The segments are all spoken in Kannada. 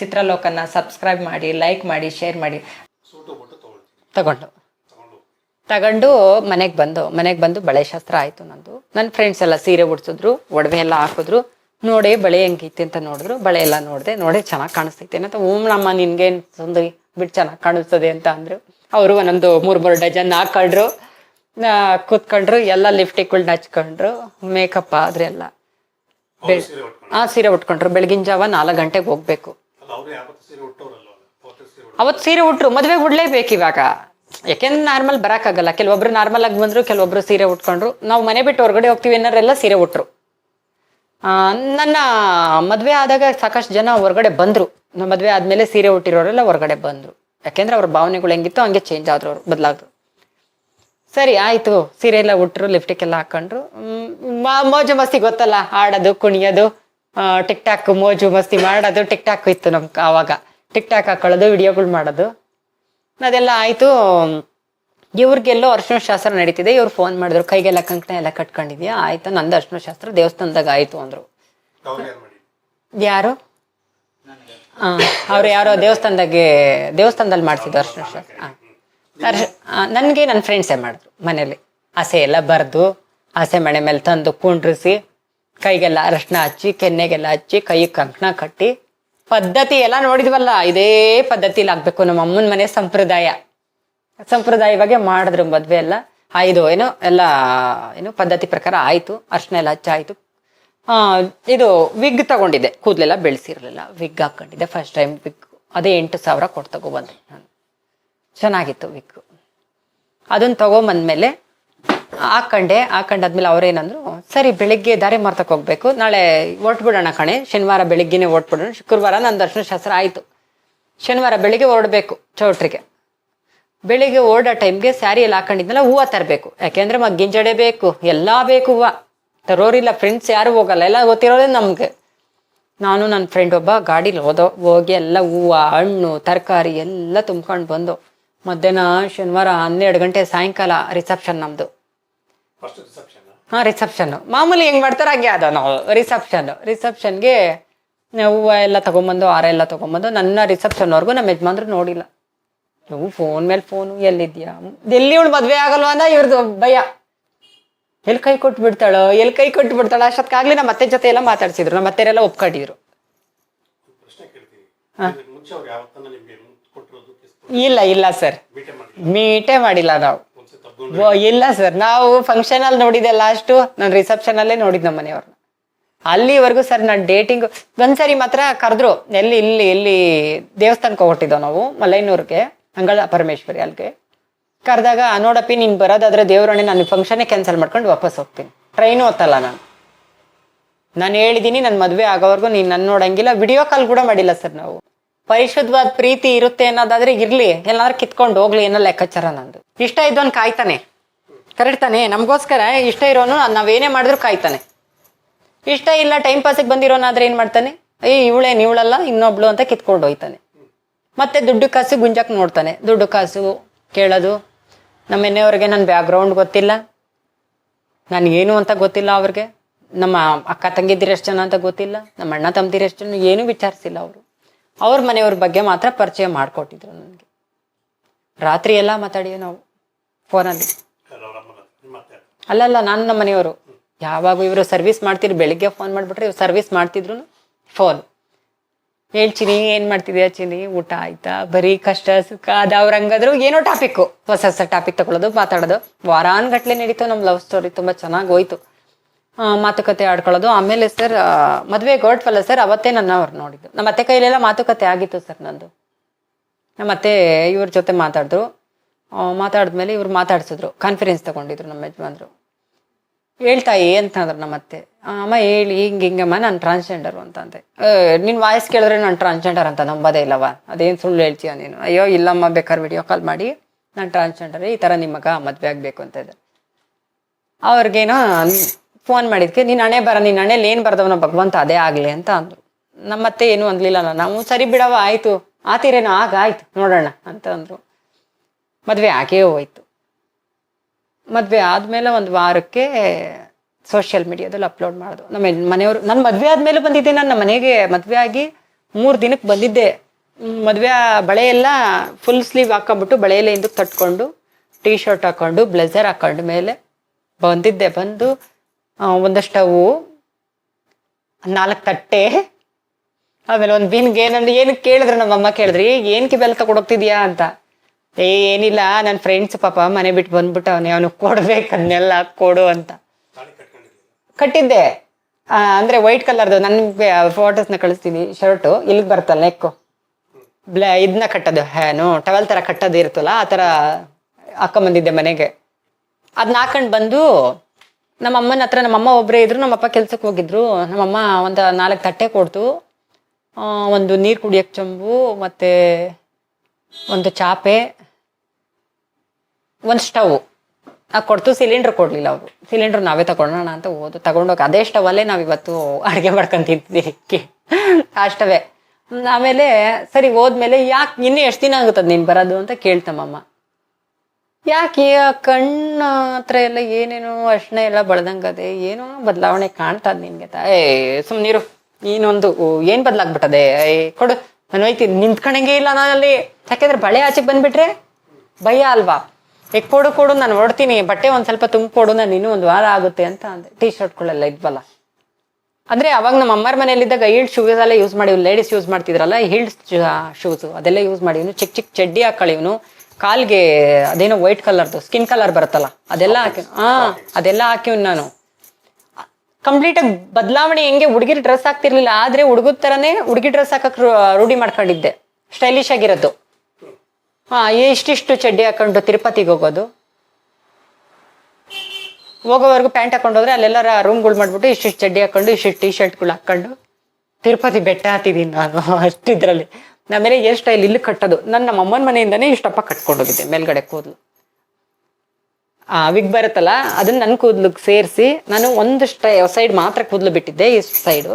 ಚಿತ್ರಲೋಕನ ಸಬ್ಸ್ಕ್ರೈಬ್ ಮಾಡಿ ಲೈಕ್ ಮಾಡಿ ಶೇರ್ ಮಾಡಿ. ತಗೊಂಡು. ತಗೊಂಡು ಮನೆಗೆ ಬಂದು ಮನೆಗೆ ಬಂದು ಬಳೆ ಶಾಸ್ತ್ರ ಆಯ್ತು ನಂದು. ನನ್ನ ಫ್ರೆಂಡ್ಸ್ ಎಲ್ಲ ಸೀರೆ ಉಡ್ಸಿದ್ರು ಒಡವೆ ಎಲ್ಲ ಹಾಕಿದ್ರು. ನೋಡಿ ಬಳೆ ಹೆಂಗೈತಿ ಅಂತ ನೋಡಿದ್ರು. ಬಳೆ ಎಲ್ಲ ನೋಡಿದೆ ನೋಡಿ ಚೆನ್ನಾಗಿ ಕಾಣಿಸ್ತೈತೆ. ಅಂತ ಓಮ್ಲಮ್ಮ ನಿನ್ಗೇನು ಸುಂದರಿ ಬಿಟ್ಟು ಚೆನ್ನಾಗಿ ಕಾಣಿಸ್ತದೆ ಅಂತ ಅಂದ್ರು. ಅವರು ಒಂದೊಂದು ಮೂರು ಮೂರು ಡಜನ್ ಹಾಕೊಂಡ್ರು. ಕೂತ್ಕೊಂಡ್ರು ಎಲ್ಲ ಲಿಫ್ಟಿಗಳು ಹಚ್ಕೊಂಡ್ರು. ಮೇಕಪ್ ಆದ್ರೆ ಎಲ್ಲ ಆ ಸೀರೆ ಉಟ್ಕೊಂಡ್ರು. ಬೆಳಗಿನ ಜಾವ ನಾಲ್ಕು ಗಂಟೆಗೆ ಹೋಗ್ಬೇಕು. ಅವತ್ತು ಸೀರೆ ಉಟ್ರು, ಮದುವೆಗೆ ಉಡ್ಲೇಬೇಕು ಇವಾಗ. ಯಾಕೆಂದ್ರೆ ನಾರ್ಮಲ್ ಬರಕ್ಕಾಗಲ್ಲ ಕೆಲವೊಬ್ರು ನಾರ್ಮಲ್ ಆಗಿ ಬಂದ್ರು, ಕೆಲವೊಬ್ರು ಸೀರೆ ಉಟ್ಕೊಂಡ್ರು. ನಾವು ಮನೆ ಬಿಟ್ಟು ಹೊರಗಡೆ ಹೋಗ್ತೀವಿ ಏನಾರೆಲ್ಲ ಸೀರೆ ಉಟ್ರು. ನನ್ನ ಮದುವೆ ಆದಾಗ ಸಾಕಷ್ಟು ಜನ ಹೊರಗಡೆ ಬಂದ್ರು. ನಮ್ಮ ಮದುವೆ ಆದ್ಮೇಲೆ ಸೀರೆ ಉಟ್ಟಿರೋರೆಲ್ಲ ಹೊರಗಡೆ ಬಂದ್ರು. ಯಾಕೆಂದ್ರೆ ಅವ್ರ ಭಾವನೆಗಳು ಹೆಂಗಿತ್ತು ಹಂಗೆ ಚೇಂಜ್ ಆದ್ರು ಅವ್ರು, ಬದಲಾದ್ರು. ಸರಿ, ಆಯ್ತು. ಸೀರೆ ಎಲ್ಲ ಉಟ್ರು ಲಿಫ್ಟಿಕ್ ಎಲ್ಲ ಹಾಕೊಂಡ್ರು. ಮೋಜು ಮಸ್ತಿ ಗೊತ್ತಲ್ಲ. ಆಡೋದು ಕುಣಿಯೋದು. ಟಿಕ್ ಟಾಕ್ ಮೋಜು ಮಸ್ತಿ ಮಾಡೋದು ಟಿಕ್ ಟಾಕ್ ಇತ್ತು ನಮ್ ಅವಾಗ ಟಿಕ್ ಟಾಕ್ ಹಾಕೊಳ್ಳೋದು ವಿಡಿಯೋಗಳು ಮಾಡೋದು. ಅದೆಲ್ಲ ಆಯ್ತು. ಇವ್ರಿಗೆಲ್ಲೋ ಅರ್ಶಿನ ಶಾಸ್ತ್ರ ನಡೀತಿದೆ. ಇವ್ರು ಫೋನ್ ಮಾಡಿದ್ರು. ಕೈಗೆಲ್ಲ ಕಂಕಣ ಎಲ್ಲ ಕಟ್ಕೊಂಡಿದ್ಯಾ? ಆಯ್ತು. ನಂದು ಅರ್ಶಿನ ಶಾಸ್ತ್ರ ದೇವಸ್ಥಾನದಾಗ ಆಯ್ತು ಅಂದ್ರು. ಯಾರು ಅವ್ರು ಯಾರೋ ದೇವಸ್ಥಾನದಾಗೆ ದೇವಸ್ಥಾನದಲ್ಲಿ ಮಾಡ್ತಿದ್ರು ಅರ್ಶಿನ ಶಾಸ್ತ್ರ. ಅರ್ಶ ನನಗೆ ನನ್ನ ಫ್ರೆಂಡ್ಸೇ ಮಾಡಿದ್ರು ಮನೇಲಿ. ಹಸೆ ಎಲ್ಲ ಬರೆದು ಹಸೆ ಮಣೆ ಮೇಲೆ ತಂದು ಕುಂಡ್ರಿಸಿ. ಕೈಗೆಲ್ಲ ಅರಶಿನ ಹಚ್ಚಿ ಕೆನ್ನೆಗೆಲ್ಲ ಹಚ್ಚಿ ಕೈಗೆ ಕಂಕಣ ಕಟ್ಟಿ ಪದ್ಧತಿ ಎಲ್ಲ ನೋಡಿದ್ವಲ್ಲ ಇದೇ ಪದ್ಧತಿಲಿ ಆಗ್ಬೇಕು ನಮ್ಮ ಅಮ್ಮನ ಮನೆ ಸಂಪ್ರದಾಯ. ಸಂಪ್ರದಾಯವಾಗಿ ಮಾಡಿದ್ರು ಮದ್ವೆ ಎಲ್ಲ. ಆಯ್ದು ಏನೋ ಎಲ್ಲ ಏನು ಪದ್ಧತಿ ಪ್ರಕಾರ ಆಯ್ತು ಅರ್ಶಿನ ಎಲ್ಲ ಆ, ಇದು ವಿಗ್ ತಗೊಂಡಿದ್ದೆ ಕೂದಲೆಲ್ಲ ಬೆಳೆಸಿರ್ಲಿಲ್ಲ ವಿಗ್ ಹಾಕೊಂಡಿದ್ದೆ. ಫಸ್ಟ್ ಟೈಮ್ ವಿಗ್ ಅದೇ ಎಂಟು ಸಾವಿರ ಕೊಟ್ಟು ತಗೊಬಂದೆ ನಾನು. ಚೆನ್ನಾಗಿತ್ತು ವಿಗ್. ಅದನ್ನ ತಗೊಂಬಂದ್ಮೇಲೆ ಹಾಕೊಂಡೆ ಹಾಕೊಂಡಾದ್ಮೇಲೆ ಅವ್ರೇನಂದ್ರು, ಸರಿ, ಬೆಳಿಗ್ಗೆ ದಾರಿ ಮಾರ್ತಕ್ಕೆ ಹೋಗ್ಬೇಕು. ನಾಳೆ ಹೊರಟ್ಬಿಡೋಣ ಕಣೆ. ಶನಿವಾರ ಬೆಳಿಗ್ಗೆನೇ ಹೊರಟ್ಬಿಡೋಣ. ಶುಕ್ರವಾರ ನನ್ನ ದರ್ಶನ ಶಾಸ್ತ್ರ ಆಯಿತು. ಶನಿವಾರ ಬೆಳಿಗ್ಗೆ ಹೊರಡಬೇಕು ಚೌಟ್ರಿಗೆ. ಬೆಳಿಗ್ಗೆ ಓಡೋ ಟೈಮ್ಗೆ ಸ್ಯಾರಿ ಎಲ್ಲ ಹಾಕೊಂಡಿದ್ನಲ್ಲ, ಹೂವು ತರಬೇಕು. ಯಾಕೆಂದ್ರೆ ಮಗ ಗಿಂಜಡೆ ಬೇಕು. ಎಲ್ಲ ಬೇಕು ಹೂವು. ತರೋರಿಲ್ಲ ಫ್ರೆಂಡ್ಸ್ ಯಾರು ಹೋಗಲ್ಲ. ಎಲ್ಲ ಗೊತ್ತಿರೋದೇ ನಮ್ಗೆ. ನಾನು ನನ್ನ ಫ್ರೆಂಡ್ ಒಬ್ಬ ಗಾಡೀಲಿ ಹೋದೋ, ಹೋಗಿ ಎಲ್ಲ ಹೂವು, ಹಣ್ಣು, ತರಕಾರಿ ಎಲ್ಲ ತುಂಬ್ಕೊಂಡು ಬಂದು ಮಧ್ಯಾಹ್ನ ಶನಿವಾರ ಹನ್ನೆರಡು ಗಂಟೆ ಸಾಯಂಕಾಲ ರಿಸೆಪ್ಷನ್ ನಮ್ಮದು ಹಾಂ ರಿಸೆಪ್ಷನ್ ಮಾಮೂಲಿ ಹೆಂಗ್ ಮಾಡ್ತಾರೆ ಹಾಗೆ ಅದ ನಾವು. ರಿಸೆಪ್ಷನ್ ರಿಸೆಪ್ಷನ್ಗೆ ಹೂವು ಎಲ್ಲ ತಗೊಂಬಂದು ಹಾರ ಎಲ್ಲ ತಗೊಂಬಂದು ನನ್ನ ರಿಸೆಪ್ಷನ್ವರೆಗೂ ನಮ್ಮ ಯಜಮಾನ್ರು ನೋಡಿಲ್ಲ. ನೀವು ಫೋನ್ ಮೇಲೆ ಫೋನು ಎಲ್ಲಿದ್ಯಾ? ಎಲ್ಲಿ ಇವಳು ಮದ್ವೆ ಆಗಲ್ವ ಅಂದ ಇವ್ರದ್ದು ಭಯ. ಎಲ್ಲಿ ಕೈ ಕೊಟ್ಟು ಬಿಡ್ತಾಳೋ ಎಲ್ಲಿ ಕೈ ಕೊಟ್ಟು ಬಿಡ್ತಾಳ ಅಷ್ಟೊತ್ತಾಗ್ಲಿ ನಮ್ಮ ಅತ್ತೆ ಜೊತೆ ಎಲ್ಲ ಮಾತಾಡ್ಸಿದ್ರು. ನಮ್ಮ ಅತ್ತೆರೆಲ್ಲ ಒಪ್ಕೊಂಡಿದ್ರು. ಇಲ್ಲ ಇಲ್ಲ ಸರ್. ಮೀಟೇ ಮಾಡಿಲ್ಲ ನಾವು. ಓ ಇಲ್ಲ ಸರ್ ನಾವು ಫಂಕ್ಷನ್ ಅಲ್ಲಿ ನೋಡಿದೆ ಲಾಸ್ಟು ನಾನು ರಿಸೆಪ್ಷನ್ ಅಲ್ಲೇ ನೋಡಿದ್ ನಮ್ಮ ಮನೆಯವ್ರನ್ನ ಅಲ್ಲಿವರೆಗೂ ಸರ್ ನಾನು ಡೇಟಿಂಗ್ ಒಂದ್ಸರಿ ಮಾತ್ರ ಕರೆದ್ರು. ಎಲ್ಲಿ, ಇಲ್ಲಿ ಇಲ್ಲಿ ದೇವಸ್ಥಾನಕ್ಕೆ ಹೋಗ್ಬಿಟ್ಟಿದ್ದೋ ನಾವು, ಮಲೈನೂರ್ಗೆ ಅಂಗಳ ಪರಮೇಶ್ವರಿ ಅಲ್ಲಿಗೆ. ಕರೆದಾಗ, ನೋಡಪ್ಪಿ ನೀನು ಬರೋದಾದ್ರೆ ದೇವರಣೆ ನಾನು ಫಂಕ್ಷನೇ ಕ್ಯಾನ್ಸಲ್ ಮಾಡ್ಕೊಂಡು ವಾಪಸ್ ಹೋಗ್ತೀನಿ. ಟ್ರೈನು ಹೊತ್ತಲ್ಲ ನಾನು. ನಾನು ಹೇಳಿದ್ದೀನಿ ನನ್ನ ಮದುವೆ ಆಗೋವರೆಗೂ ನೀನು ನನ್ನ ನೋಡಂಗಿಲ್ಲ. ವಿಡಿಯೋ ಕಾಲ್ ಕೂಡ ಮಾಡಿಲ್ಲ ಸರ್ ನಾವು. ಪರಿಶುದ್ಧವಾದ ಪ್ರೀತಿ ಇರುತ್ತೆ ಅನ್ನೋದಾದ್ರೆ ಇರ್ಲಿ. ಎಲ್ಲಾದ್ರೂ ಕಿತ್ಕೊಂಡು ಹೋಗ್ಲಿ ಏನೋ ಲೆಕ್ಕಾಚಾರ ನಂದು. ಇಷ್ಟ ಇದ್ದವನ್ ಕಾಯ್ತಾನೆ. ಕರೆಕ್ಟ್ ತಾನೆ ನಮಗೋಸ್ಕರ ಇಷ್ಟ ಇರೋನು ನಾವೇನೇ ಮಾಡಿದ್ರು ಕಾಯ್ತಾನೆ. ಇಷ್ಟ ಇಲ್ಲ ಟೈಮ್ ಪಾಸಿಗೆ ಬಂದಿರೋನಾದ್ರೆ ಏನ್ ಮಾಡ್ತಾನೆ? ಏ ಇವಳೇನ್ ಇವಳಲ್ಲ ಇನ್ನೊಬ್ಳು ಅಂತ ಕಿತ್ಕೊಂಡು ಹೋಯ್ತಾನೆ. ಮತ್ತೆ ದುಡ್ಡು ಕಾಸು ಗುಂಜಾಕ್ ನೋಡ್ತಾನೆ. ದುಡ್ಡು ಕಾಸು ಕೇಳೋದು. ನಮ್ಮ ಮನೆಯವ್ರಿಗೆ ನನ್ನ ಬ್ಯಾಕ್ಗ್ರೌಂಡ್ ಗೊತ್ತಿಲ್ಲ. ನನಗೇನು ಅಂತ ಗೊತ್ತಿಲ್ಲ ಅವ್ರಿಗೆ. ನಮ್ಮ ಅಕ್ಕ ತಂಗಿದ್ದೀರಿ ಎಷ್ಟು ಜನ ಅಂತ ಗೊತ್ತಿಲ್ಲ. ನಮ್ಮ ಅಣ್ಣ ತಮ್ಮದಿರು ಎಷ್ಟು ಜನ, ಏನೂ ವಿಚಾರಿಸಿಲ್ಲ ಅವರು. ಅವ್ರ ಮನೆಯವ್ರ ಬಗ್ಗೆ ಮಾತ್ರ ಪರಿಚಯ ಮಾಡಿಕೊಟ್ಟಿದ್ರು ನನಗೆ. ರಾತ್ರಿ ಎಲ್ಲ ಮಾತಾಡಿಯೋ ನಾವು ಫೋನಲ್ಲಿ. ಅಲ್ಲಲ್ಲ, ನಾನು ನಮ್ಮ ಮನೆಯವರು. ಯಾವಾಗ ಇವರು ಸರ್ವಿಸ್ ಮಾಡ್ತಿದ್ರು, ಬೆಳಿಗ್ಗೆ ಫೋನ್ ಮಾಡಿಬಿಟ್ರೆ ಇವ್ರು ಸರ್ವಿಸ್ ಮಾಡ್ತಿದ್ರು ಫೋನ್ ಹೇಳ್ತೀನಿ ಏನ್ ಮಾಡ್ತಿದ್ಯಾ ಚಿನಿ ಊಟ ಆಯ್ತಾ? ಬರೀ ಕಷ್ಟ, ಸುಖ ಅದು ಅವ್ರ ಹಂಗಾದ್ರು ಏನೋ ಟಾಪಿಕ್ಕು ಹೊಸ ಹೊಸ ಟಾಪಿಕ್ ತಗೊಳ್ಳೋದು ಮಾತಾಡೋದು. ವಾರಾನ್ಗಟ್ಲೆ ನಡೀತು ನಮ್ಮ ಲವ್ ಸ್ಟೋರಿ ತುಂಬಾ ಚೆನ್ನಾಗಿ ಹೋಯ್ತು. ಮಾತುಕತೆ ಆಡ್ಕೊಳ್ಳೋದು. ಆಮೇಲೆ ಸರ್ ಮದುವೆ ಹೊರಟ್ವಲ್ಲ ಸರ್, ಅವತ್ತೇ ನನ್ನ ಅವ್ರು ನೋಡಿದ್ದು. ನಮ್ಮ ಅತ್ತೆ ಕೈಲೆಲ್ಲ ಮಾತುಕತೆ ಆಗಿತ್ತು ಸರ್ ನಂದು. ನಮ್ಮ ಅತ್ತೆ ಇವ್ರ ಜೊತೆ ಮಾತಾಡಿದ್ರು. ಮಾತಾಡಿದ್ಮೇಲೆ ಇವ್ರು ಮಾತಾಡ್ಸಿದ್ರು. ಕಾನ್ಫರೆನ್ಸ್ ತಗೊಂಡಿದ್ರು ನಮ್ಮ ಯಜಮಾನ್ರು. ಹೇಳ್ತಾಯಿ ಅಂತಂದ್ರು ನಮ್ಮ ಅತ್ತೆ? ಅಮ್ಮ ಹೇಳಿ, ಹಿಂಗ, ಹಿಂಗಮ್ಮ, ನಾನು ಟ್ರಾನ್ಸ್ಜೆಂಡರು ಅಂತಂದೆ. ನಿನ್ನ ವಾಯ್ಸ್ ಕೇಳಿದ್ರೆ ನಾನು ಟ್ರಾನ್ಸ್ಜೆಂಡರ್ ಅಂತ ನಂಬೋದೇ ಇಲ್ಲವಾ ಅದೇನು ಸುಳ್ಳು ಹೇಳ್ತೀಯ ನೀನು? ಅಯ್ಯೋ, ಇಲ್ಲಮ್ಮ, ಬೇಕಾದ್ರೆ ವಿಡಿಯೋ ಕಾಲ್ ಮಾಡಿ. ನಾನು ಟ್ರಾನ್ಸ್ಜೆಂಡರ್ ಈ ಥರ ನಿಮ್ಮ ಮದುವೆ ಆಗಬೇಕು ಅಂತ ಇದ್ದಾರೆ ಅವ್ರಿಗೇನೋ ಫೋನ್ ಮಾಡಿದ್ಕೆ, ನೀನು ಹಣೆ ಬರ ನಿನ್ನ ಹಣೆಲಿ ಏನು ಬರ್ದವನ ಭಗವಂತ ಅದೇ ಆಗಲಿ ಅಂತ ಅಂದ್ರು. ನಮ್ಮತ್ತೆ ಏನು ಅನ್ಲಿಲ್ಲ ನಾವು ಸರಿ ಬಿಡವ ಆಯ್ತು. ಆತೀರೇನೋ ಆಗ ಆಯ್ತು, ನೋಡೋಣ ಅಂತ ಅಂದ್ರು. ಮದುವೆ ಆಗೇ ಹೋಯ್ತು. ಮದುವೆ ಆದಮೇಲೆ ಒಂದು ವಾರಕ್ಕೆ ಸೋಷಿಯಲ್ ಮೀಡಿಯಾದಲ್ಲಿ ಅಪ್ಲೋಡ್ ಮಾಡೋದು ನಮ್ಮ ಮನೆಯವರು ನನ್ನ ಮದುವೆ ಆದಮೇಲೆ ಬಂದಿದ್ದೆ ನಾನು ಮನೆಗೆ ಮದುವೆ ಆಗಿ ಮೂರು ದಿನಕ್ಕೆ ಬಂದಿದ್ದೆ. ಮದುವೆ ಬಳೆ ಎಲ್ಲ ಫುಲ್ ಸ್ಲೀವ್ ಹಾಕೊಂಡ್ಬಿಟ್ಟು ಬಳೆ ಎಲ್ಲ ಹಿಂದಕ್ಕೆ ತಟ್ಕೊಂಡು ಟೀ ಶರ್ಟ್ ಹಾಕೊಂಡು ಬ್ಲೆಸರ್ ಹಾಕೊಂಡು ಮೇಲೆ ಬಂದಿದ್ದೆ. ಬಂದು ಆ, ಒಂದಷ್ಟು ಅವು ನಾಲ್ಕು ತಟ್ಟೆ. ಆಮೇಲೆ ಒಂದು ಬಿನ್ಗೆ ಏನಂದ್ರೆ ಏನಕ್ಕೆ ಕೇಳಿದ್ರು ನಮ್ಮಮ್ಮ ಕೇಳಿದ್ರಿ ಏನಕ್ಕೆ ಬೆಲ್ಲ ತಗೊಂಡೋಗ್ತಿದ್ಯಾ ಅಂತ. ಏ ಏನಿಲ್ಲ ನನ್ನ ಫ್ರೆಂಡ್ಸ್ ಪಾಪ ಮನೆ ಬಿಟ್ಟು ಬಂದ್ಬಿಟ್ಟು ಅವನೇ ಅವನು ಕೊಡ್ಬೇಕು ಅದನ್ನೆಲ್ಲ ಕೊಡು ಅಂತ. ಕಟ್ಟಿದ್ದೆ. ಅಂದ್ರೆ ವೈಟ್ ಕಲರ್ದು ನನಗೆ ಫೋಟೋಸ್ನ ಕಳಿಸ್ತೀನಿ ಶರ್ಟು ಇಲ್ಲಿಗೆ ಬರ್ತಲ್ಲ ನೆಕ್ಕು. ಬ್ಲಾ ಇದನ್ನ ಕಟ್ಟೋದು ಏನು ಟವೆಲ್ ಥರ ಕಟ್ಟೋದು ಇರುತ್ತಲ್ಲ ಆ ಥರ ಹಾಕೊಂಬಂದಿದ್ದೆ ಮನೆಗೆ. ಅದನ್ನ ಹಾಕೊಂಡು ಬಂದು ನಮ್ಮ ಅಮ್ಮನ ಹತ್ರ ನಮ್ಮಮ್ಮ ಒಬ್ಬರೇ ಇದ್ರು, ನಮ್ಮಪ್ಪ ಕೆಲ್ಸಕ್ಕೆ ಹೋಗಿದ್ರು. ನಮ್ಮಮ್ಮ ಒಂದು ನಾಲ್ಕು ತಟ್ಟೆ ಕೊಡ್ತು. ಒಂದು ನೀರು ಕುಡಿಯಕ್ಕೆ ಚಂಬು, ಮತ್ತು ಒಂದು ಚಾಪೆ, ಒಂದು ಸ್ಟವ್. ಕೊಡ್ತು, ಸಿಲಿಂಡರ್ ಕೊಡ್ಲಿಲ್ಲ ಅವರು. ಸಿಲಿಂಡರ್ ನಾವೇ ತಗೊಳ್ಳೋಣ ಅಂತ ಓದು ತಗೊಂಡೋಗಿ ಅದೇ ಸ್ಟವಲ್ಲೇ ನಾವು ಇವತ್ತು ಅಡುಗೆ ಮಾಡ್ಕೊಂಡು ತಿಂತಿದ್ದೀವಿ ಆ ಸ್ಟವೇ ಆಮೇಲೆ ಸರಿ ಹೋದ್ಮೇಲೆ ಯಾಕೆ ಇನ್ನೂ ಎಷ್ಟು ದಿನ ಆಗುತ್ತದ ನೀನು ಬರೋದು ಅಂತ ಕೇಳ್ತಮ್ಮಮ್ಮ ಯಾಕೆ ಆ ಕಣ್ಣು ಹತ್ರ ಎಲ್ಲ ಏನೇನೋ ಅರ್ಶನ ಎಲ್ಲ ಬಳದಂಗದೆ ಏನೋ ಬದಲಾವಣೆ ಕಾಣ್ತದ ನಿನ್ಗೆ ಏ, ಸುಮ್ನಿರು. ನೀನೊಂದು ಏನು ಬದಲಾಗ್ಬಿಟ್ಟದೆ? ಏ, ಕೊಡು. ನಾನು ಹೋಯ್ತೀನಿ. ನಿಂತ್ಕೊಂಡಂಗೆ ಇಲ್ಲ ನಾನಲ್ಲಿ. ಯಾಕೆಂದ್ರೆ ಬಳೆ ಆಚೆಗೆ ಬಂದ್ಬಿಟ್ರೆ ಭಯ ಅಲ್ವಾ? ಏ, ಕೊಡು ಕೊಡು, ನಾನು ಹೊಡ್ತೀನಿ ಬಟ್ಟೆ ಒಂದ್ ಸ್ವಲ್ಪ ತುಂಬಿಕೊಡು, ನಾನು ಇನ್ನೂ ಒಂದು ವಾರ ಆಗುತ್ತೆ ಅಂತ ಅಂದೆ. ಟೀ ಶರ್ಟ್ಗಳೆಲ್ಲ ಇದ್ವಲ್ಲ. ಅಂದ್ರೆ ಅವಾಗ ನಮ್ಮ ಅಮ್ಮರ ಮನೇಲಿದ್ದಾಗ ಹೀಲ್ಡ್ ಶೂಸ್ ಎಲ್ಲ ಯೂಸ್ ಮಾಡಿ ಲೇಡೀಸ್ ಯೂಸ್ ಮಾಡ್ತಿದ್ರಲ್ಲ, ಹೀಲ್ಡ್ ಶೂಸ್ ಅದೆಲ್ಲ ಯೂಸ್ ಮಾಡಿ. ಇವನು ಚಿಕ್ಕ ಚಿಕ್ಕ ಚಡ್ಡಿ ಹಾಕೊಳ್ಳಿ ಇವನು. ಕಾಲ್ಗೆ ಅದೇನೋ ವೈಟ್ ಕಲರ್ದು ಸ್ಕಿನ್ ಕಲರ್ ಬರುತ್ತಲ್ಲ ಅದೆಲ್ಲ ಹಾಕಿ ಹಾ ಅದೆಲ್ಲ ಹಾಕಿವ್ ನಾನು. ಕಂಪ್ಲೀಟ್ ಆಗಿ ಬದಲಾವಣೆ ಹೆಂಗೆ ಹುಡುಗಿರ್ ಡ್ರೆಸ್ ಹಾಕ್ತಿರ್ಲಿಲ್ಲ ಆದ್ರೆ ಹುಡುಗದ ತರನೇ ಹುಡುಗಿ ಡ್ರೆಸ್ ಹಾಕಕ್ ರೂಢಿ ಮಾಡ್ಕೊಂಡಿದ್ದೆ ಸ್ಟೈಲಿಶ್ ಆಗಿರೋದು. ಹಾ ಇಷ್ಟಿಷ್ಟು ಚಡ್ಡಿ ಹಾಕೊಂಡು ತಿರುಪತಿಗೆ ಹೋಗೋದು? ಹೋಗೋವರೆಗೂ ಪ್ಯಾಂಟ್ ಹಾಕೊಂಡು ಹೋದ್ರೆ ಅಲ್ಲೆಲ್ಲ ರೂಮ್ಗಳು ಮಾಡ್ಬಿಟ್ಟು ಇಷ್ಟಿಷ್ಟು ಚಡ್ಡಿ ಹಾಕೊಂಡು ಇಷ್ಟಿಷ್ಟು ಟೀ ಶರ್ಟ್ಗಳು ಹಾಕೊಂಡು ತಿರುಪತಿ ಬೆಟ್ಟ ಹತ್ತಿದ್ದೀನಿ ನಾನು ಅಷ್ಟಿದ್ರಲ್ಲಿ ಆಮೇಲೆ ಏರ್ ಸ್ಟೈಲ್ ಇಲ್ಲಿ ಕಟ್ಟೋದು. ನನ್ನ ನಮ್ಮ ಅಮ್ಮನ ಮನೆಯಿಂದನೇ ಇಷ್ಟಪ್ಪ ಕಟ್ಕೊಂಡೋಗಿದ್ದೆ ಮೇಲ್ಗಡೆ ಕೂದಲು. ಆ ವಿಗ್ ಬರುತ್ತಲ್ಲ, ಅದನ್ನ ನನ್ನ ಕೂದಲಿಗೆ ಸೇರಿಸಿ, ನಾನು ಒಂದು ಸ್ಟೈ ಸೈಡ್ ಮಾತ್ರ ಕೂದಲು ಬಿಟ್ಟಿದ್ದೆ, ಈ ಸೈಡು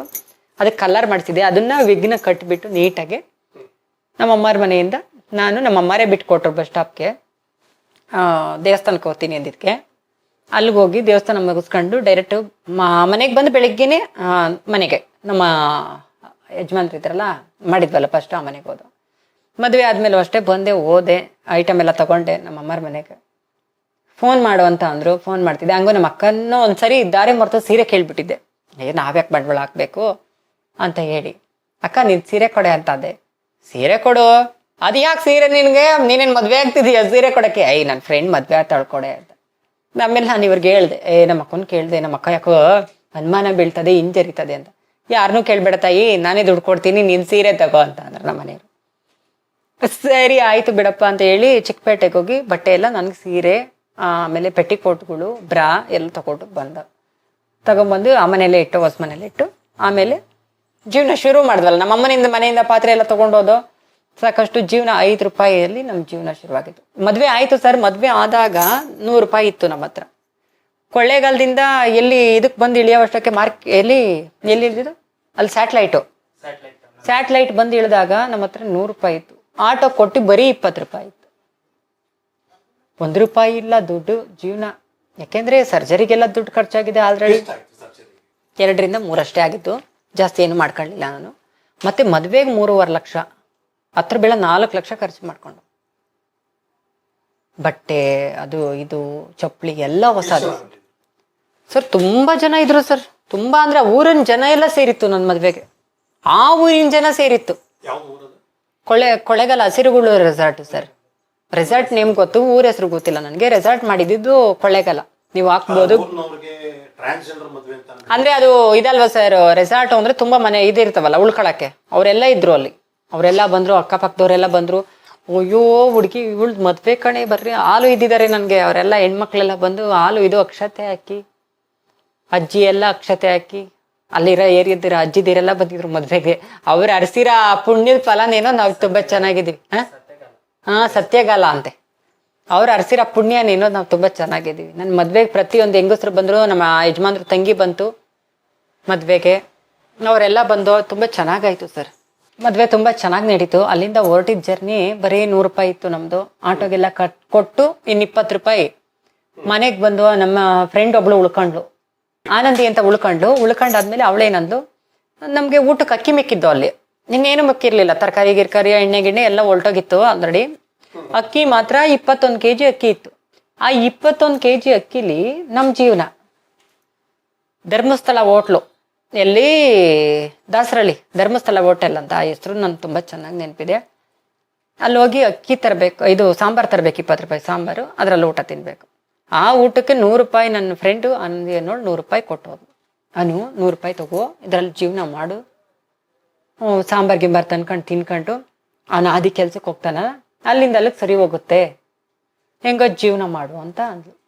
ಅದಕ್ಕೆ ಕಲರ್ ಮಾಡಿಸಿದ್ದೆ ಅದನ್ನ ವಿಗ್ನ ಕಟ್ಬಿಟ್ಟು ನೀಟಾಗಿ ನಮ್ಮ ಅಮ್ಮರ ಮನೆಯಿಂದ ನಾನು ನಮ್ಮ ಅಮ್ಮರೇ ಬಿಟ್ಟು ಕೊಟ್ಟರು ಬಸ್ ಸ್ಟಾಪ್ಗೆ ದೇವಸ್ಥಾನಕ್ಕೆ ಹೋಗ್ತೀನಿ ಅಂದಿದ್ದಕ್ಕೆ ಅಲ್ಲಿಗೆ ಹೋಗಿ ದೇವಸ್ಥಾನ ಮುಗಿಸ್ಕೊಂಡು ಡೈರೆಕ್ಟ್ ಮನೆಗೆ ಬಂದು ಬೆಳಗ್ಗೆನೇ ಮನೆಗೆ, ನಮ್ಮ ಯಜಮಾನ್ರು ಇದ್ರಲ್ಲ, ಮಾಡಿದ್ವಲ್ಲ ಫಸ್ಟ್ ಆ ಮನೆಗೆ ಹೋದು. ಮದುವೆ ಆದ್ಮೇಲೆ ಅಷ್ಟೇ ಬಂದೆ ಓದೆ ಐಟಮ್ ಎಲ್ಲ ತಗೊಂಡೆ ನಮ್ಮ ಅಮ್ಮರ ಮನೆಗೆ. ಫೋನ್ ಮಾಡು ಅಂತ ಅಂದ್ರು ಫೋನ್ ಮಾಡ್ತಿದ್ದೆ. ಹಂಗೂ ನಮ್ಮ ಅಕ್ಕನೂ ಒಂದ್ಸರಿ ಇದ್ದಾರೆ ಮರೆತು ಸೀರೆ ಕೇಳ್ಬಿಟ್ಟಿದ್ದೆ. ಏ, ನಾವ್ಯಾಕೆ ಬಂಡವಾಳ ಹಾಕ್ಬೇಕು? ಅಂತ ಹೇಳಿ. ಅಕ್ಕ, ನೀನ್ ಸೀರೆ ಕೊಡೆ ಅಂತ ಅಂದೆ ಸೀರೆ ಕೊಡು. ಅದು ಯಾಕೆ ಸೀರೆ ನಿನ್ಗೆ? ನೀನೇನ್ ಮದ್ವೆ ಆಗ್ತಿದೀಯ ಸೀರೆ ಕೊಡಕ್ಕೆ? ಐ ನನ್ನ ಫ್ರೆಂಡ್ ಮದ್ವೆ ಆತಾಳ್ ಕೊಡೆ ಅಂತ. ಆಮೇಲೆ ನಾನು ಇವ್ರಿಗೆ ಹೇಳ್ದೆ, ಏ, ನಮ್ಮ ಅಕ್ಕನ್ ಕೇಳ್ದೆ, ನಮ್ಮ ಅಕ್ಕ ಯಾಕೋ ಅನುಮಾನ ಬೀಳ್ತದೆ, ಹಿಂಜರಿತದೆ ಅಂತ. ಯಾರನ್ನೂ ಕೇಳ್ಬೇಡ ತಾಯಿ ನಾನೇ ದುಡ್ಡು ಕೊಡ್ತೀನಿ, ನೀನು ಸೀರೆ ತಗೋ ಅಂತ ಅಂದ್ರೆ ನಮ್ಮ ಮನೆಯವರು. ಸರಿ, ಆಯ್ತು ಬಿಡಪ್ಪ ಅಂತ ಹೇಳಿ ಚಿಕ್ಕಪೇಟೆಗೆ ಹೋಗಿ ಬಟ್ಟೆ ಎಲ್ಲ, ನನಗೆ ಸೀರೆ ಆಮೇಲೆ ಪೆಟ್ಟಿಕೋಟ್ಗಳು, ಬ್ರಾ ಎಲ್ಲ ತಗೊಂಡು ಬಂದ. ತಗೊಂಬಂದು ಆ ಮನೆಯಲ್ಲೇ ಇಟ್ಟು, ಹೊಸ ಮನೇಲಿ ಇಟ್ಟು, ಆಮೇಲೆ ಜೀವನ ಶುರು ಮಾಡಿದ್ವಲ್ಲ, ನಮ್ಮ ಅಮ್ಮನಿಂದ ಮನೆಯಿಂದ ಪಾತ್ರೆ ಎಲ್ಲ ತಗೊಂಡೋದು ಸಾಕಷ್ಟು ಜೀವನ ಐದು ರೂಪಾಯಿಯಲ್ಲಿ ನಮ್ಮ ಜೀವನ ಶುರುವಾಗಿತ್ತು. ಮದುವೆ ಆಯ್ತು ಸರ್, ಮದುವೆ ಆದಾಗ ನೂರು ರೂಪಾಯಿ ಇತ್ತು ನಮ್ಮ ಹತ್ರ. ಕೊಳ್ಳೇಗಾಲದಿಂದ ಎಲ್ಲಿ ಇದಕ್ಕೆ ಬಂದು ಇಳಿಯವಷ್ಟಕ್ಕೆ ಮಾರ್ಕ್, ಎಲ್ಲಿ ಎಲ್ಲಿ ಇಳಿದಿದ್ದು? ಅಲ್ಲಿ ಸ್ಯಾಟ್ಲೈಟು ಸ್ಯಾಟ್ಲೈಟ್ ಬಂದು ಇಳಿದಾಗ ನಮ್ಮ ಹತ್ರ ನೂರು ರೂಪಾಯಿ ಇತ್ತು. ಆಟೋ ಕೊಟ್ಟು ಬರೀ ಇಪ್ಪತ್ತು ರೂಪಾಯಿ ಇತ್ತು. ಒಂದು ರೂಪಾಯಿ ಇಲ್ಲ ದುಡ್ಡು, ಜೀವನ. ಯಾಕೆಂದ್ರೆ ಸರ್ಜರಿಗೆಲ್ಲ ದುಡ್ಡು ಖರ್ಚಾಗಿದೆ ಆಲ್ರೆಡಿ ಎರಡರಿಂದ ಮೂರಷ್ಟೇ ಆಗಿತ್ತು ಜಾಸ್ತಿ ಏನು ಮಾಡ್ಕೊಳ್ಲಿಲ್ಲ ನಾನು. ಮತ್ತೆ ಮದುವೆಗೆ ಮೂರುವರೆ ಲಕ್ಷ. ಹತ್ರ ಬೆಳೆ ನಾಲ್ಕು ಲಕ್ಷ ಖರ್ಚು ಮಾಡಿಕೊಂಡು. ಬಟ್ಟೆ, ಅದು ಇದು, ಚಪ್ಪಲಿ, ಎಲ್ಲ ಹೊಸದು. ಸರ್, ತುಂಬಾ ಜನ ಇದ್ರು ಸರ್. ತುಂಬಾ ಅಂದ್ರೆ ಊರಿನ ಜನ ಎಲ್ಲ ಸೇರಿತ್ತು ನನ್ನ ಮದುವೆಗೆ. ಆ ಊರಿನ ಜನ ಸೇರಿತ್ತು. ಕೊಳೆ ಕೊಳೆಗಾಲ ಹಸಿರುಗಳು ರೆಸಾರ್ಟ್ ಸರ್. ರೆಸಾರ್ಟ್ ನೇಮ್ ಗೊತ್ತು ಊರ ಹೆಸರು ಗೊತ್ತಿಲ್ಲ ನನಗೆ. ರೆಸಾರ್ಟ್ ಮಾಡಿದ್ದು ಕೊಳ್ಳೆಗಾಲ. ನೀವು ಹಾಕ್ಬೋದು. ಅಂದ್ರೆ? ಅದು ಇದಲ್ವಾ ಸರ್ ರೆಸಾರ್ಟ್ ಅಂದ್ರೆ ತುಂಬಾ ಮನೆ ಇದಿರ್ತಾವಲ್ಲ ಉಳ್ಕೊಳಕ್ಕೆ. ಅವರೆಲ್ಲ ಇದ್ರು ಅಲ್ಲಿ. ಅವರೆಲ್ಲ ಬಂದ್ರು ಅಕ್ಕಪಕ್ಕದವರೆಲ್ಲ ಬಂದ್ರು. ಅಯ್ಯೋ ಹುಡುಗಿ ಇವಳು ಮದ್ವೆ ಕಣೆ ಬರ್ರಿ. ಹಾಲು ಇದ್ದಿದ್ದಾರೆ ನನಗೆ. ಅವರೆಲ್ಲ ಹೆಣ್ಮಕ್ಳೆಲ್ಲ ಬಂದು ಹಾಲು ಇದು ಅಕ್ಷತೆ ಹಾಕಿ. ಅಜ್ಜಿ ಎಲ್ಲ ಅಕ್ಷತೆ ಹಾಕಿ, ಅಲ್ಲಿರೋ ಏರಿಯದಿರ ಅಜ್ಜಿದಿರೆಲ್ಲ ಬಂದಿದ್ರು ಮದ್ವೆಗೆ. ಅವ್ರು ಅರಸಿರ ಪುಣ್ಯದ ಫಲನೇನೋ ನಾವು ತುಂಬಾ ಚೆನ್ನಾಗಿದ್ದೀವಿ. ಹಾ? ಹಾ, ಸತ್ಯಗಾಲ ಅಂತೆ. ಅವ್ರು ಅರಸಿರ ಪುಣ್ಯನೇನೋ ನಾವು ತುಂಬಾ ಚೆನ್ನಾಗಿದ್ದೀವಿ. ನನ್ನ ಮದ್ವೆಗೆ ಪ್ರತಿಯೊಂದು ಹೆಂಗಸರು ಬಂದ್ರು, ನಮ್ಮ ಯಜಮಾನ್ರು ತಂಗಿ ಬಂತು ಮದ್ವೆಗೆ. ಅವರೆಲ್ಲ ಬಂದು ತುಂಬಾ ಚೆನ್ನಾಗಾಯ್ತು ಸರ್. ಮದ್ವೆ ತುಂಬಾ ಚೆನ್ನಾಗಿ ನಡೀತು. ಅಲ್ಲಿಂದ ಹೊರಟಿದ್ ಜರ್ನಿ ಬರೀ ನೂರು ರೂಪಾಯಿ ಇತ್ತು ನಮ್ದು. ಆಟೋಗೆಲ್ಲ ಕಟ್ ಕೊಟ್ಟು ಇನ್ ಇಪ್ಪತ್ತು ರೂಪಾಯಿ ಮನೆಗೆ ಬಂದು ನಮ್ಮ ಫ್ರೆಂಡ್ ಒಬ್ಳು ಉಳ್ಕೊಂಡ್ಲು ಆನಂದಿ ಅಂತ ಉಳ್ಕೊಂಡು ಉಳ್ಕೊಂಡಾದ್ಮೇಲೆ ಅವಳೇನಂದು ನಮಗೆ ಊಟಕ್ಕೆ ಅಕ್ಕಿ ಮಿಕ್ಕಿದ್ದು ಅಲ್ಲಿ. ಇನ್ನೇನು ಮಿಕ್ಕಿರ್ಲಿಲ್ಲ. ತರಕಾರಿ, ಗಿರ್ಕಾರಿ, ಎಣ್ಣೆ, ಗಿಣ್ಣೆ ಎಲ್ಲ ಒಲ್ಟೋಗಿತ್ತು ಆಲ್ರೆಡಿ ಅಕ್ಕಿ ಮಾತ್ರ ಇಪ್ಪತ್ತೊಂದು ಕೆ ಜಿ ಅಕ್ಕಿ ಇತ್ತು. ಆ ಇಪ್ಪತ್ತೊಂದು ಕೆ ಜಿ ಅಕ್ಕಿಲಿ ನಮ್ಮ ಜೀವನ. ಧರ್ಮಸ್ಥಳ ಹೋಟ್ಲು. ಎಲ್ಲಿ? ದಾಸರಳ್ಳಿ. ಧರ್ಮಸ್ಥಳ ಹೋಟೆಲ್ ಅಂತ. ಆ ಹೆಸರು ನನ್ ತುಂಬ ಚೆನ್ನಾಗಿ ನೆನಪಿದೆ. ಅಲ್ಲಿ ಹೋಗಿ ಅಕ್ಕಿ ತರಬೇಕು, ಇದು ಸಾಂಬಾರು ತರಬೇಕು, ಇಪ್ಪತ್ತು ರೂಪಾಯಿ ಸಾಂಬಾರು. ಅದರಲ್ಲಿ ಊಟ ತಿನ್ಬೇಕು. ಆ ಊಟಕ್ಕೆ ನೂರು ರೂಪಾಯಿ ನನ್ನ ಫ್ರೆಂಡು ಅನ್ನೋದು ನೋಡಿ ನೂರು ರೂಪಾಯಿ ಕೊಟ್ಟೋದು ಅನು, ನೂರು ರೂಪಾಯಿ ತಗೋ, ಇದರಲ್ಲಿ ಜೀವನ ಮಾಡು. ಸಾಂಬಾರ್, ಗಿಂಬಾರ್ ತಂದ್ಕೊಂಡು, ತಿನ್ಕೊಂಡು ಅವನು ಆದಿ ಕೆಲ್ಸಕ್ಕೆ ಹೋಗ್ತಾನ. ಅಲ್ಲಿಂದ ಅಲ್ಲಿಗೆ ಸರಿ ಹೋಗುತ್ತೆ. ಹೆಂಗ ಜೀವನ ಮಾಡು ಅಂತ ಅಂದ್ಲು.